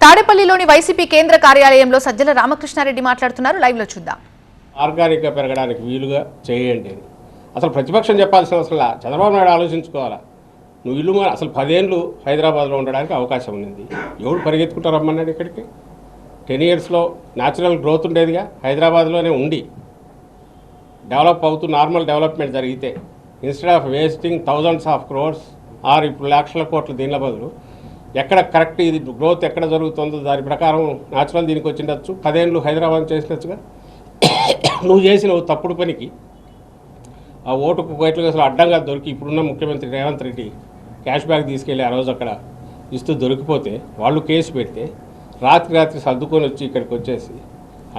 తాడేపల్లిలోని వైసీపీ కేంద్ర కార్యాలయంలో సజ్జల రామకృష్ణారెడ్డి మాట్లాడుతున్నారు. లైవ్లో చూద్దాం. ఆర్గానిక్గా పెరగడానికి వీలుగా చేయండి అసలు ప్రతిపక్షం చెప్పాల్సిన అసలు చంద్రబాబు నాయుడు ఆలోచించుకోవాలా? నువ్వు ఇల్లు మా- అసలు పదేళ్ళు హైదరాబాద్లో ఉండడానికి అవకాశం ఉంది ఎవడు పరిగెత్తుకుంటారు రమ్మన్నాడు ఇక్కడికి? టెన్ ఇయర్స్లో న్యాచురల్ గ్రోత్ ఉండేదిగా? హైదరాబాద్లోనే ఉండి డెవలప్ అవుతూ నార్మల్ డెవలప్మెంట్ జరిగితే instead of wasting thousands of crores or ఇప్పుడు లక్షల కోట్ల దీనిల బదులు ఎక్కడ కరెక్ట్ ఇది గ్రోత్ ఎక్కడ జరుగుతుందో దాని ప్రకారం న్యాచురల్ దీనికి వచ్చిండొచ్చు పదేళ్ళు హైదరాబాద్ చేసినట్టుగా. నువ్వు చేసిన తప్పుడు పనికి ఆ ఓటుకు కోట్లు అసలు అడ్డంగా దొరికి ఇప్పుడున్న ముఖ్యమంత్రి రేవంత్ రెడ్డి క్యాష్ బ్యాక్ తీసుకెళ్ళి ఆ రోజు అక్కడ ఇస్తూ దొరికిపోతే వాళ్ళు కేసు పెడితే రాత్రి రాత్రి సర్దుకొని వచ్చి ఇక్కడికి వచ్చేసి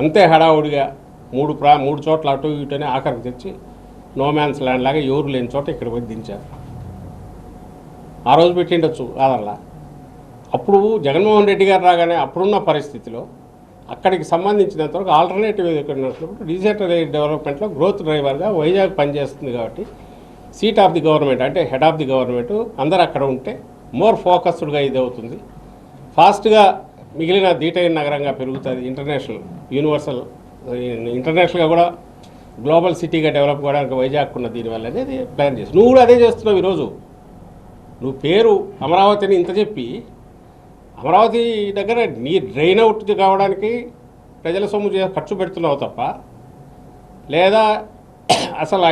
అంతే హడావుడిగా మూడు ప్రా మూడు చోట్ల అటు ఇటునే ఆఖరికి తెచ్చి నో మ్యాన్స్ ల్యాండ్ లాగా ఎవరు లేని చోట ఇక్కడ పోయి దించారు. ఆ రోజు పెట్టిండొచ్చు కాదల్లా అప్పుడు జగన్మోహన్ రెడ్డి గారు రాగానే అప్పుడున్న పరిస్థితిలో అక్కడికి సంబంధించినంతవరకు ఆల్టర్నేటివ్ ఎక్కడ డిజిటల్ డెవలప్మెంట్లో గ్రోత్ డ్రైవర్గా వైజాగ్ పనిచేస్తుంది కాబట్టి సీట్ ఆఫ్ ది గవర్నమెంట్ అంటే హెడ్ ఆఫ్ ది గవర్నమెంట్ అందరు అక్కడ ఉంటే మోర్ ఫోకస్డ్గా ఇది అవుతుంది. ఫాస్ట్గా మిగిలిన దీటైన నగరంగా పెరుగుతుంది ఇంటర్నేషనల్ యూనివర్సల్ ఇంటర్నేషనల్గా కూడా గ్లోబల్ సిటీగా డెవలప్ కావడానికి వైజాగ్ ఉన్న దీనివల్ల అనేది ప్లాన్ చేసి నువ్వు కూడా అదే చేస్తున్నావు ఈరోజు. నువ్వు పేరు అమరావతిని ఇంత చెప్పి అమరావతి దగ్గర నీ డ్రైన్ అవుట్ కావడానికి ప్రజల సొమ్ము చే- ఖర్చు పెడుతున్నావు తప్ప లేదా అసలు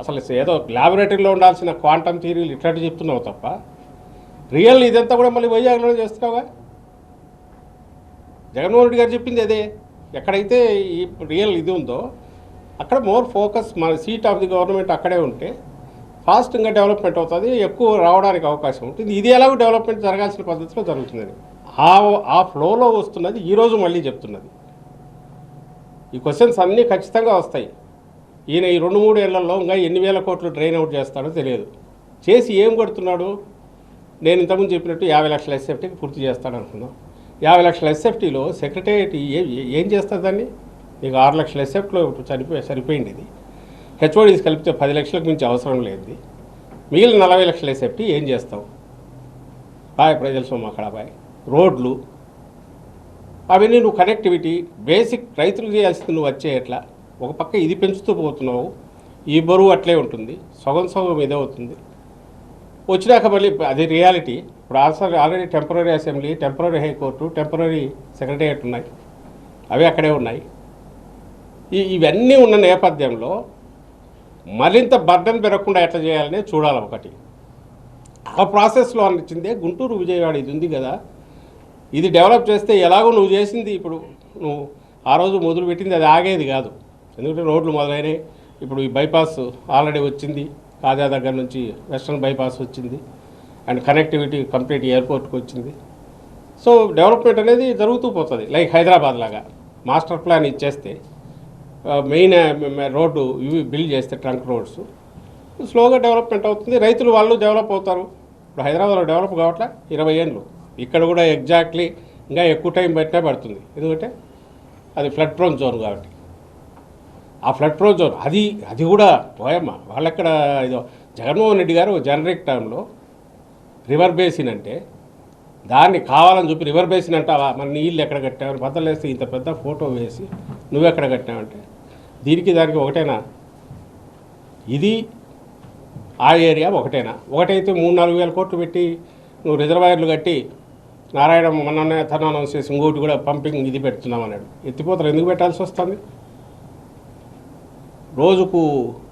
అసలు ఏదో ల్యాబొరేటరీలో ఉండాల్సిన క్వాంటమ్ థియరీలు ఇట్లాంటి చెప్తున్నావు తప్ప రియల్ ఇదంతా కూడా మళ్ళీ వైజాగ్లో చేస్తున్నావా జగన్మోహన్ రెడ్డి గారు చెప్పింది అదే. ఎక్కడైతే ఈ రియల్ ఇది ఉందో అక్కడ మోర్ ఫోకస్ మన సీట్ ఆఫ్ ది గవర్నమెంట్ అక్కడే ఉంటే ఫాస్ట్గా డెవలప్మెంట్ అవుతుంది ఎక్కువ రావడానికి అవకాశం ఉంటుంది. ఇది ఎలాగో డెవలప్మెంట్ జరగాల్సిన పద్ధతిలో జరుగుతుందని ఆ ఆ ఫ్లోలో వస్తున్నది ఈరోజు మళ్ళీ చెప్తున్నది. ఈ క్వశ్చన్స్ అన్నీ ఖచ్చితంగా వస్తాయి. ఈయన ఈ రెండు మూడు ఏళ్ళలో ఇంకా ఎన్ని వేల కోట్లు డ్రైన్ అవుట్ చేస్తాడో తెలియదు. చేసి ఏం కొడుతున్నాడు? నేను ఇంతకుముందు చెప్పినట్టు యాభై లక్షల ఎస్ఎఫ్టీకి పూర్తి చేస్తాడు అనుకుందాం. యాభై లక్షల ఎస్ఎఫ్టీలో సెక్రటేరియట్ ఏ- ఏం చేస్తుంది దాన్ని? మీకు ఆరు లక్షల ఎస్ఎఫ్టీలో చనిపోయి సరిపోయింది ఇది. హెచ్ఓడీస్ కలిపితే పది లక్షలకు మించి అవసరం లేదు మిగిలిన నలభై లక్షల ఎస్ఎఫ్టీ ఏం చేస్తావు బాయ్ ప్రజల సొమ్ము అక్కడ బాయ్. రోడ్లు. అవన్నీ నువ్వు కనెక్టివిటీ బేసిక్ రైతులు చేయాల్సింది నువ్వు వచ్చే ఎట్లా? ఒక పక్క ఇది పెంచుతూ పోతున్నావు. ఈ బరువు అట్లే ఉంటుంది. సగం సగం ఇదే అవుతుంది. వచ్చినాక మళ్ళీ అది రియాలిటీ ఇప్పుడు ulcer already temporary assembly temporary high court temporary secretariat ఉన్నాయి. అవి అక్కడే ఉన్నాయి. ఈ ఇవన్నీ ఉన్న నేపథ్యంలో మరింత బర్డన్ పెరగకుండా ఎట్లా చేయాలనే చూడాలి ఒకటి. ఆ ప్రాసెస్లో అనిచ్చిందే గుంటూరు విజయవాడ ఇది ఉంది కదా ఇది డెవలప్ చేస్తే ఎలాగో నువ్వు చేసింది ఇప్పుడు నువ్వు ఆ రోజు మొదలు పెట్టింది అది ఆగేది కాదు. ఎందుకంటే రోడ్లు మొదలైనవి ఇప్పుడు ఈ బైపాస్ ఆల్రెడీ వచ్చింది కాజా దగ్గర నుంచి వెస్ట్రన్ బైపాస్ వచ్చింది అండ్ కనెక్టివిటీ కంప్లీట్ ఎయిర్పోర్ట్కి వచ్చింది. సో డెవలప్మెంట్ అనేది జరుగుతూ పోతుంది లైక్ హైదరాబాద్ లాగా. మాస్టర్ ప్లాన్ ఇచ్చేస్తే మెయిన్ రోడ్డు ఇవి బిల్డ్ చేస్తే ట్రంక్ రోడ్స్. స్లోగా డెవలప్మెంట్ అవుతుంది. రైతులు వాళ్ళు డెవలప్ అవుతారు. ఇప్పుడు హైదరాబాద్లో డెవలప్ కావట్లే? ఇరవై ఏళ్ళు. ఇక్కడ కూడా ఎగ్జాక్ట్లీ ఇంకా ఎక్కువ టైం పెట్టినా పడుతుంది. ఎందుకంటే అది ఫ్లడ్ ప్రోన్ జోన్ కాబట్టి. ఆ ఫ్లడ్ ప్రోన్ జోన్ అది అది కూడా పోయమ్మ వాళ్ళెక్కడ ఇదో జగన్మోహన్ రెడ్డి గారు జనరిక్ టైంలో రివర్ బేసిన్ అంటే దాన్ని కావాలని చూపి రివర్ బేసిన్ అంటావా? మన నీళ్ళు ఎక్కడ కట్టావని బద్దలేస్తే ఇంత పెద్ద ఫోటో వేసి నువ్వెక్కడ కట్టావంటే దీనికి దానికి ఒకటేనా? ఇది ఆ ఏరియా ఒకటేనా? ఒకటైతే మూడు నాలుగు వేల కోట్లు పెట్టి నువ్వు రిజర్వాయర్లు కట్టి నారాయణ మొన్ననే తను అనౌన్స్ చేసి ఇంకోటి కూడా పంపింగ్ ఇది పెడుతున్నాం అన్నాడు. ఎత్తిపోతలు ఎందుకు పెట్టాల్సి వస్తుంది? రోజుకు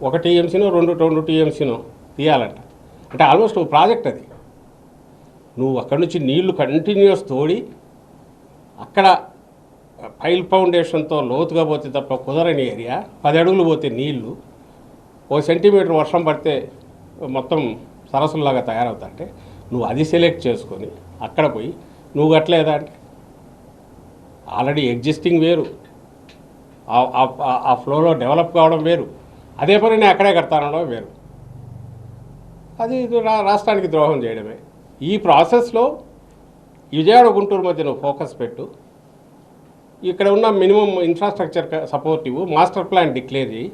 ఒక టీఎంసీనో రెండు రెండు టీఎంసీనో తీయాలంట. అంటే ఆల్మోస్ట్ ప్రాజెక్ట్ అది. నువ్వు అక్కడి నుంచి నీళ్ళు కంటిన్యూస్ తోడి అక్కడ పైల్ ఫౌండేషన్తో లోతుగా పోతే తప్ప కుదరని ఏరియా. పది అడుగులు పోతే నీళ్ళు. ఓ సెంటీమీటర్ వర్షం పడితే మొత్తం సరస్సులాగా తయారవుతాంటే నువ్వు అది సెలెక్ట్ చేసుకొని అక్కడ పోయి నువ్వు కట్టలేదా అంటే? ఆల్రెడీ ఎగ్జిస్టింగ్ వేరు. ఆ- ఫ్లోలో డెవలప్ కావడం వేరు. అదే పని నేను అక్కడే కడతానడం వేరు. అది ఇది రాష్ట్రానికి ద్రోహం చేయడమే. ఈ ప్రాసెస్లో విజయవాడ గుంటూరు మధ్య నువ్వు ఫోకస్ పెట్టు. ఇక్కడ ఉన్న minimum infrastructure supportive master plan declare చేయి.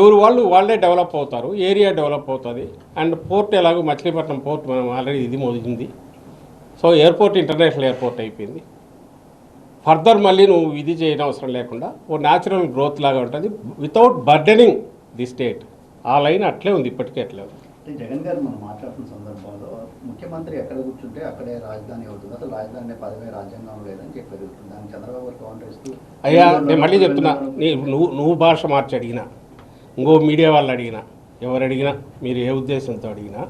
ఎవరు వాళ్ళు వాళ్ళే డెవలప్ అవుతారు ఏరియా డెవలప్ అవుతుంది. అండ్ పోర్ట్ ఎలాగో మచిలీపట్నం పోర్ట్ మనం ఆల్రెడీ ఇది మోదింది సో ఎయిర్పోర్ట్ ఇంటర్నేషనల్ ఎయిర్పోర్ట్ అయిపోయింది. ఫర్దర్ మళ్ళీ నువ్వు ఇది చేయడం అవసరం లేకుండా ఓ న్యాచురల్ గ్రోత్ లాగా ఉంటుంది. వితౌట్ బర్డెనింగ్ ది స్టేట్ ఆ లైన్ అట్లే ఉంది ఇప్పటికే అట్లే ఉంది. అంటే జగన్ గారు మనం మాట్లాడుతున్న సందర్భంలో ముఖ్యమంత్రి ఎక్కడ కూర్చుంటే అక్కడే రాజధాని అవుతుంది. అసలు రాజధాని పదవే రాజ్యాంగం లేదని చెప్పి ఎదుగుతుంది దానికి చంద్రబాబు కౌంటర్ ఇస్తూ అయ్యా నేను మళ్ళీ చెప్తున్నా. నువ్వు నువ్వు భాష మార్చి అడిగినా ఇంకో మీడియా వాళ్ళు అడిగినా ఎవరు అడిగినా మీరు ఏ ఉద్దేశంతో అడిగినా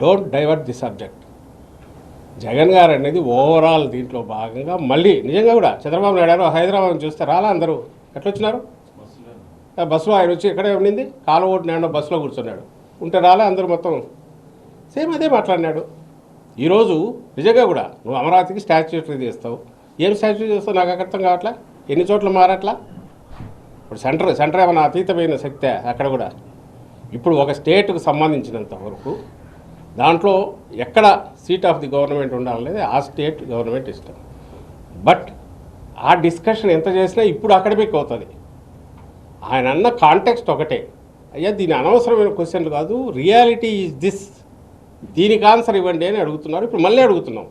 don't divert the subject Jagan garu అనేది ఓవరాల్ దీంట్లో భాగంగా మళ్ళీ నిజంగా కూడా చంద్రబాబు నాయుడు గారు హైదరాబాద్ చూస్తే రాలా అందరూ? ఎట్లా వచ్చినారు ఆ బస్సులో ఆయన వచ్చి ఇక్కడే ఉండింది కాలు ఓటు నాడు బస్సులో కూర్చున్నాడు. ఉంటే రాలే అందరూ మొత్తం. సేమ్ అదే మాట్లాడినాడు. ఈరోజు నిజంగా కూడా నువ్వు అమరావతికి స్టాచ్యూటరీ తీస్తావు. ఏం స్టాచ్యూ చేస్తావు నాకు అర్థం కావట్లా? ఎన్ని చోట్ల మారట్లా? ఇప్పుడు సెంటర్ సెంటర్ ఏమైనా అతీతమైన శక్తే అక్కడ కూడా. ఇప్పుడు ఒక స్టేట్కు సంబంధించినంత వరకు దాంట్లో ఎక్కడ సీట్ ఆఫ్ ది గవర్నమెంట్ ఉండాలనేది ఆ స్టేట్ గవర్నమెంట్ ఇష్టం. బట్ ఆ డిస్కషన్ ఎంత చేసినా ఇప్పుడు అకాడమిక్ అవుతుంది ఆయన అన్న కాంటెక్స్ట్ ఒకటే. అయ్యా దీని అనవసరమైన క్వశ్చన్లు కాదు. Reality is this. దీనికి ఆన్సర్ ఇవ్వండి అని అడుగుతున్నారు. ఇప్పుడు మళ్ళీ అడుగుతున్నాం.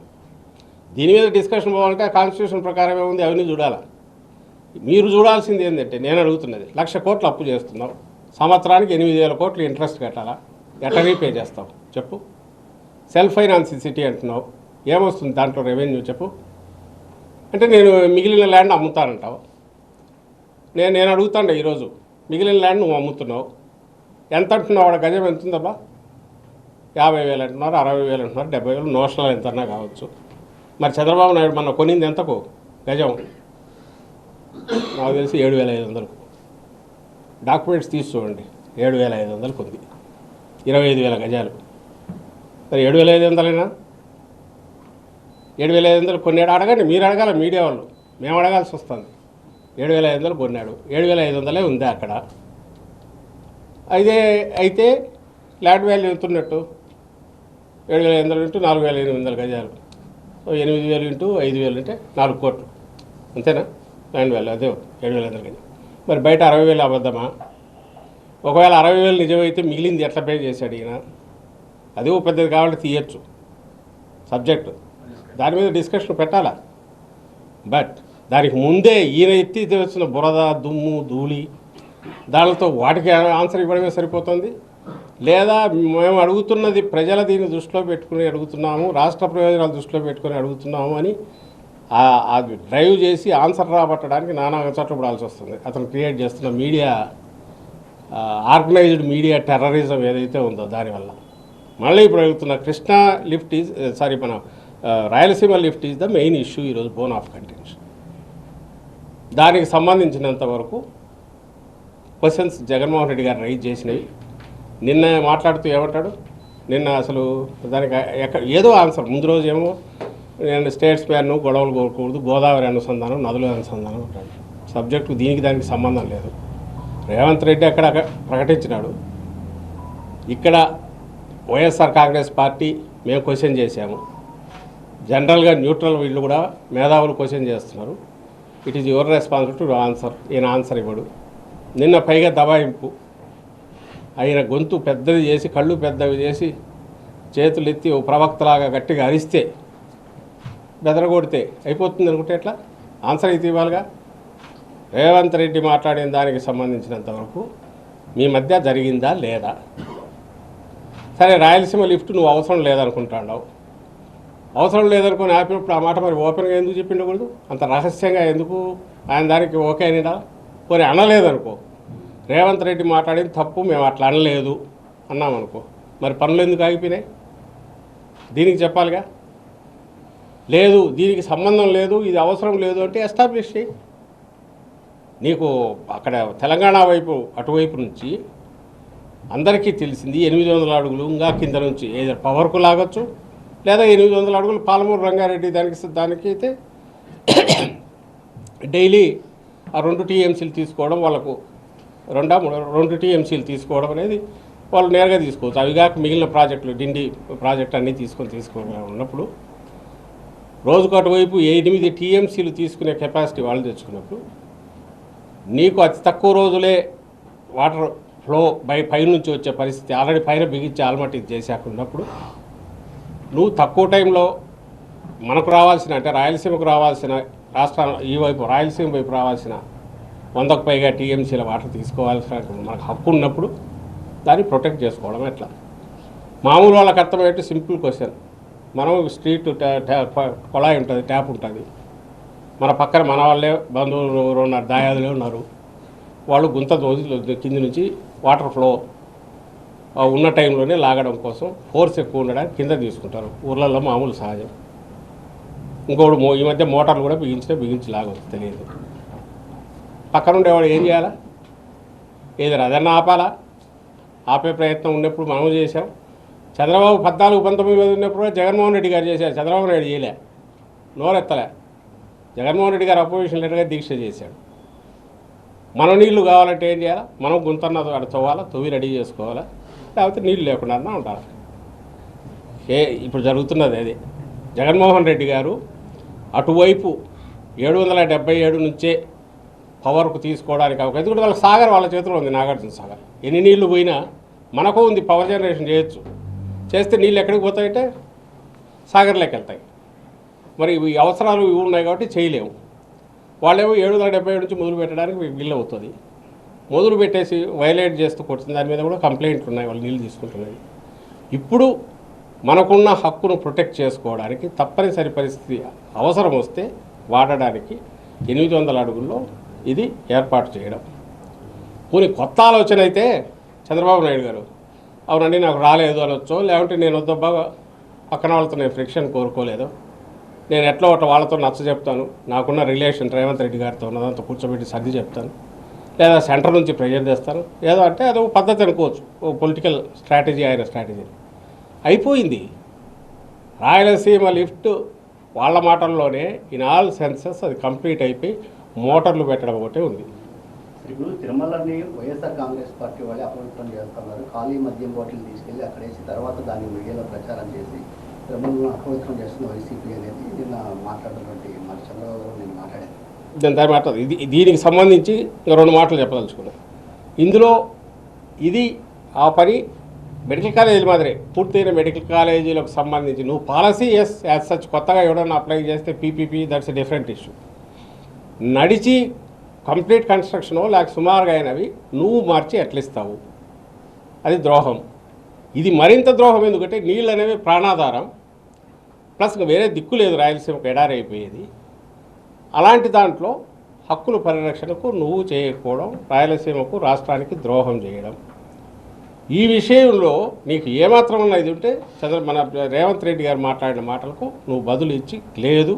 దీని మీద డిస్కషన్ పోవాలంటే కాన్స్టిట్యూషన్ ప్రకారం ఏముంది అవన్నీ చూడాలా. మీరు చూడాల్సింది ఏంటంటే నేను అడుగుతున్నది లక్ష కోట్లు అప్పు చేస్తున్నావు సంవత్సరానికి ఎనిమిది వేల కోట్లు ఇంట్రెస్ట్ కట్టాలా? ఎట్లా రీపే చేస్తావు చెప్పు. సెల్ఫ్ ఫైనాన్స్ సిటీ అంటున్నావు. ఏమొస్తుంది దాంట్లో రెవెన్యూ చెప్పు. అంటే నేను మిగిలిన ల్యాండ్ అమ్ముతానంటావు. నేను నేను అడుగుతాండే ఈరోజు మిగిలిన ల్యాండ్ నువ్వు అమ్ముతున్నావు. ఎంత అంటున్నావు వాడు? గజం ఎంత ఉందబ్బా యాభై వేలు అంటున్నారు అరవై వేలు అంటున్నారు డెబ్బై వేలు నోషనల్ ఎంతన్నా కావచ్చు. మరి చంద్రబాబు నాయుడు మన కొనింది ఎంతకు? గజం? నాకు తెలిసి ఏడు వేల ఐదు వందలకు. డాక్యుమెంట్స్ తీసి చూడండి. ఏడు వేల ఐదు వందలకు ఉంది ఇరవై ఐదు వేల గజాలు. మరి ఏడు వేల ఐదు వందలైనా? ఏడు వేల ఐదు వందలు కొన్నాడు. అడగండి మీరు అడగాల మీడియా వాళ్ళు. మేము అడగాల్సి వస్తుంది. ఏడు వేల ఐదు వందలు కొన్నాడు. ఏడు వేల ఐదు వందలే ఉంది అక్కడ? అయితే అయితే ల్యాండ్ వాల్యూ ఎంత ఉన్నట్టు ఏడు వేల ఐదు వందలు ఇంటూ నాలుగు వేల ఎనిమిది వందల గజాలు. ఎనిమిది వేలు ఇంటూ ఐదు వేలు అంటే నాలుగు కోట్లు. అంతేనా? ల్యాండ్ వాల్యూ అదే ఏడు వేల ఎనిమిది గజాలు. మరి బయట అరవై వేలు అబద్ధమా? ఒకవేళ అరవై వేలు నిజమైతే మిగిలింది ఎట్లా పే చేశాడు ఈయన? అది ఓ పెద్దది కావాలంటే తీయచ్చు. సబ్జెక్టు. దాని మీద డిస్కషన్ పెట్టాలా? బట్ దానికి ముందే ఈయన ఎత్తి వచ్చిన బురద దుమ్ము ధూళి దానితో వాటికి ఆన్సర్ ఇవ్వడమే సరిపోతుంది. లేదా మేము అడుగుతున్నది ప్రజల దీన్ని దృష్టిలో పెట్టుకుని అడుగుతున్నాము రాష్ట్ర ప్రయోజనాలు దృష్టిలో పెట్టుకుని అడుగుతున్నాము అని ఆ- అది డ్రైవ్ చేసి ఆన్సర్ రాబట్టడానికి నానా చట్టపడాల్సి వస్తుంది. అతను క్రియేట్ చేస్తున్న మీడియా ఆర్గనైజ్డ్ మీడియా టెర్రరిజం ఏదైతే ఉందో దానివల్ల. మళ్ళీ ఇప్పుడు అడుగుతున్న కృష్ణా లిఫ్ట్ ఈజ్ సారీ మన Rayalaseema lift is the main issue ఈరోజు బోన్ ఆఫ్ కంటెన్షన్. దానికి సంబంధించినంత వరకు క్వశ్చన్స్ జగన్మోహన్ రెడ్డి గారు రైజ్ చేసినవి. నిన్న మాట్లాడుతూ ఏమంటాడు? నిన్న అసలు దానికి ఎక్కడ ఏదో ఆన్సర్ ముందు రోజు ఏమో నేను స్టేట్స్ ప్యాన్ గొడవలు కోరకూడదు గోదావరి అనుసంధానం నదుల అనుసంధానం అంటాడు. సబ్జెక్టు దీనికి దానికి సంబంధం లేదు. రేవంత్ రెడ్డి అక్కడ ప్రకటించినాడు? ఇక్కడ వైఎస్ఆర్ కాంగ్రెస్ పార్టీ మేము క్వశ్చన్ చేశాము. జనరల్గా న్యూట్రల్ వీళ్ళు కూడా మేధావులు క్వశ్చన్ చేస్తున్నారు. It is your responsibility answer ఈయన ఆన్సర్ ఇవ్వడు. నిన్న పైగా దబాయింపు. ఆయన గొంతు పెద్దది చేసి కళ్ళు పెద్దవి చేసి చేతులు ఎత్తి ఓ ప్రవక్తలాగా గట్టిగా అరిస్తే బెదరగొడితే అయిపోతుంది అనుకుంటే ఎట్లా? ఆన్సర్ అయితే ఇవ్వాలిగా? రేవంత్ రెడ్డి మాట్లాడిన దానికి సంబంధించినంత వరకు మీ మధ్య జరిగిందా లేదా? సరే రాయలసీమ లిఫ్ట్ నువ్వు అవసరం లేదనుకుంటాడావు. అవసరం లేదనుకుని ఆపినప్పుడు ఆ మాట మరి ఓపెన్గా ఎందుకు చెప్పిండకూడదు? అంత రహస్యంగా ఎందుకు? ఆయన దానికి ఓకే అనిడా పోనీ అనలేదనుకో. రేవంత్ రెడ్డి మాట్లాడింది తప్పు మేము అట్లా అనలేదు అన్నామనుకో మరి పనులు ఎందుకు ఆగిపోయినాయి? దీనికి చెప్పాలిగా? లేదు దీనికి సంబంధం లేదు ఇది అవసరం లేదు అంటే ఎస్టాబ్లిష్ చేయి. నీకు అక్కడ తెలంగాణ వైపు అటువైపు నుంచి అందరికీ తెలిసింది ఎనిమిది వందల అడుగులు ఇంకా కింద నుంచి ఏదో పవర్కు లాగొచ్చు లేదా ఎనిమిది వందల అడుగులు పాలమూరు రంగారెడ్డి దానికి దానికి అయితే డైలీ ఆ రెండు టీఎంసీలు తీసుకోవడం వాళ్ళకు రెండా మూడు? రెండు టీఎంసీలు తీసుకోవడం అనేది వాళ్ళు నేరుగా తీసుకోవచ్చు. అవి కాక మిగిలిన ప్రాజెక్టులు డిండి ప్రాజెక్ట్ అన్నీ తీసుకొని తీసుకోవడం ఉన్నప్పుడు రోజుకు అటువైపు ఎనిమిది టీఎంసీలు తీసుకునే కెపాసిటీ వాళ్ళు తెచ్చుకున్నప్పుడు నీకు అతి తక్కువ రోజులే వాటర్ ఫ్లో బై పైనుంచి వచ్చే పరిస్థితి ఆల్రెడీ పైన బిగించి ఆల్మట్టి చేశాక ఉన్నప్పుడు నువ్వు తక్కువ టైంలో మనకు రావాల్సిన అంటే రాయలసీమకు రావాల్సిన రాష్ట్ర ఈ వైపు రాయలసీమ వైపు రావాల్సిన వందకు పైగా టీఎంసీల వాటర్ తీసుకోవాల్సిన మనకు హక్కు ఉన్నప్పుడు దాన్ని ప్రొటెక్ట్ చేసుకోవడం ఎట్లా? మామూలు వాళ్ళకి అర్థమయ్యేట్టు సింపుల్ క్వశ్చన్. మనం స్ట్రీట్ కొళాయి ఉంటుంది ట్యాప్ ఉంటుంది. మన పక్కన మన వాళ్ళే బంధువులు ఎవరు ఉన్నారు దాయాదులే ఉన్నారు. వాళ్ళు గుంత దోసి కింది నుంచి వాటర్ ఫ్లో ఉన్న టైంలోనే లాగడం కోసం ఫోర్స్ ఎక్కువ ఉండడానికి కింద తీసుకుంటారు. ఊర్లలో మామూలు సహజం. ఇంకోటి ఈ మధ్య మోటార్లు కూడా బిగించినా బిగించి తెలియదు. పక్కన ఉండేవాడు ఏం చేయాలా? ఏది అదన్నా ఆపాలా? ఆపే ప్రయత్నం ఉన్నప్పుడు మనం చేశాం. చంద్రబాబు పద్నాలుగు పంతొమ్మిది మీద ఉన్నప్పుడు జగన్మోహన్ రెడ్డి గారు చేశారు. చంద్రబాబు నాయుడు చేయలే. నోరెత్తలే. జగన్మోహన్ రెడ్డి గారు అపోజిషన్ లీడర్గా దీక్ష చేశాడు. మన నీళ్ళు కావాలంటే ఏం చేయాలా? మనం గుంతన్న అక్కడ తవ్వాలా? తవ్వి రెడీ చేసుకోవాలా? లేకపోతే నీళ్ళు లేకుండా ఉండాలి? ఏ ఇప్పుడు జరుగుతున్నది అది. జగన్మోహన్ రెడ్డి గారు అటువైపు ఏడు వందల డెబ్బై ఏడు నుంచే పవర్కు తీసుకోవడానికి అవకాశం ఎందుకంటే వాళ్ళ సాగర్ వాళ్ళ చేతిలో ఉంది నాగార్జున సాగర్. ఎన్ని నీళ్ళు పోయినా మనకు ఉంది పవర్ జనరేషన్ చేయొచ్చు. చేస్తే నీళ్ళు ఎక్కడికి పోతాయంటే సాగర్లోకి వెళ్తాయి. మరి ఈ అవసరాలు ఇవి ఉన్నాయి కాబట్టి చేయలేము. వాళ్ళేమో ఏడు వందల డెబ్బై ఏడు నుంచి మొదలు పెట్టడానికి బిల్ అవుతుంది. మొదలు పెట్టేసి వైలేట్ చేస్తూ కొట్టిన దాని మీద కూడా కంప్లైంట్లు ఉన్నాయి వాళ్ళు నీళ్ళు తీసుకుంటున్నది ఇప్పుడు మనకున్న హక్కును ప్రొటెక్ట్ చేసుకోవడానికి తప్పనిసరి పరిస్థితి అవసరం వస్తే వాడడానికి ఎనిమిది వందల అడుగుల్లో ఇది ఏర్పాటు చేయడం. పోనీ కొత్త ఆలోచన అయితే చంద్రబాబు నాయుడు గారు అవునండి నాకు రాలేదు అనొచ్చో లేకుంటే నేను వద్దబ్బా పక్కన వాళ్ళతో నేను ఫ్రిక్షన్ కోరుకోలేదు. నేను ఎట్లా ఒకటి వాళ్ళతో నచ్చ చెప్తాను. నాకున్న రిలేషన్ రేవంత్ రెడ్డి గారితో ఉన్నదంతా కూర్చోబెట్టి సర్ది చెప్తాను. లేదా సెంటర్ నుంచి ప్రెజర్ చేస్తాను ఏదో అంటే అదో పద్ధతి అనుకోవచ్చు. ఓ పొలిటికల్ స్ట్రాటజీ ఆయన స్ట్రాటజీ అయిపోయింది. రాయలసీమ లిఫ్ట్ వాళ్ళ మాటల్లోనే ఇన్ ఆల్ సెన్సెస్ అది కంప్లీట్ అయిపోయి మోటార్లు పెట్టడం ఒకటే ఉంది. ఇప్పుడు తిరుమలని వైఎస్ఆర్ కాంగ్రెస్ పార్టీ వాళ్ళే అపవిత్రం చేస్తున్నారు. ఖాళీ మద్యం బాటిల్ తీసుకెళ్ళి అక్కడేసి తర్వాత దాన్ని మీడియాలో ప్రచారం చేసి తిరుమలను అపవిత్రం చేస్తున్న వైసీపీ అనేది నిన్న మాట్లాడినటువంటి మరి చంద్రబాబు నేను మాట్లాడాను. దాని తర్వాత ఇది దీనికి సంబంధించి రెండు మాటలు చెప్పదలుచుకున్నాను. ఇందులో ఇది ఆ పని మెడికల్ కాలేజీల మాదిరి పూర్తయిన మెడికల్ కాలేజీలకు సంబంధించి నువ్వు పాలసీ ఎస్ యాజ్ సచ్ కొత్తగా ఎవడన్నా అప్లై చేస్తే పీపీపీ దట్స్ డిఫరెంట్ ఇష్యూ నడిచి కంప్లీట్ కన్స్ట్రక్షన్ లేక సుమారుగా అయినవి నువ్వు మార్చి ఎట్లిస్తావు? అది ద్రోహం. ఇది మరింత ద్రోహం ఎందుకంటే నీళ్ళు అనేవి ప్రాణాధారం. ప్లస్ ఇంకా వేరే దిక్కు లేదు రాయలసీమకు ఎడారైపోయేది. అలాంటి దాంట్లో హక్కుల పరిరక్షణకు నువ్వు చేయకపోవడం రాయలసీమకు రాష్ట్రానికి ద్రోహం చేయడం. ఈ విషయంలో నీకు ఏమాత్రం ఉన్న ఇది ఉంటే చంద్ర మన రేవంత్ రెడ్డి గారు మాట్లాడిన మాటలకు నువ్వు బదులు ఇచ్చి లేదు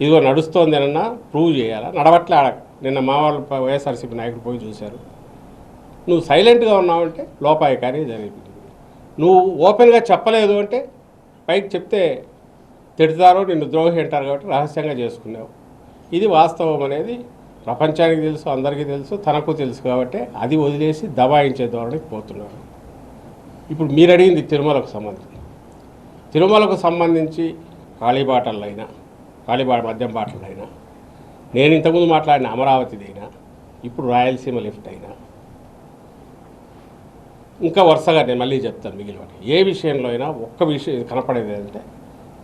ఇదిగో నడుస్తోంది అన్నా ప్రూవ్ చేయాలా? నడవట్లే? ఆడ నిన్న మా వాళ్ళు వైఎస్ఆర్సీపీ నాయకులు పోయి చూశారు. నువ్వు సైలెంట్గా ఉన్నావంటే లోపాయకారి జరిగింది. నువ్వు ఓపెన్గా చెప్పలేదు అంటే పైకి చెప్తే తిడతారో నిన్ను ద్రోహి అంటారు కాబట్టి రహస్యంగా చేసుకున్నావు. ఇది వాస్తవం అనేది ప్రపంచానికి తెలుసు అందరికీ తెలుసు తనకు తెలుసు కాబట్టి అది వదిలేసి దబాయించే ధోరణికి పోతున్నారు. ఇప్పుడు మీరు అడిగింది తిరుమలకు సంబంధించి. తిరుమలకు సంబంధించి కాళీబాటలైనా కాళీబాట మద్యం బాటలైనా నేను ఇంతకుముందు మాట్లాడిన అమరావతిదైనా ఇప్పుడు రాయలసీమ లిఫ్ట్ అయినా ఇంకా వరుసగా నేను మళ్ళీ చెప్తాను మిగిలిన ఏ విషయంలో అయినా ఒక్క విషయం కనపడేది ఏంటంటే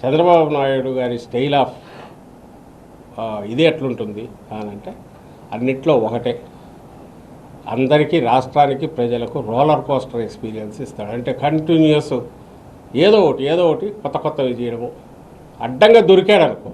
చంద్రబాబు నాయుడు గారి స్టైల్ ఆఫ్ ఇది ఎట్లుంటుంది అని అంటే అన్నిట్లో ఒకటే. అందరికీ రాష్ట్రానికి ప్రజలకు రోలర్ కోస్టర్ ఎక్స్పీరియన్స్ ఇస్తాడు. అంటే కంటిన్యూస్ ఏదో ఒకటి ఏదో ఒకటి కొత్త కొత్తవి చేయడము. అడ్డంగా దొరికాడనుకో.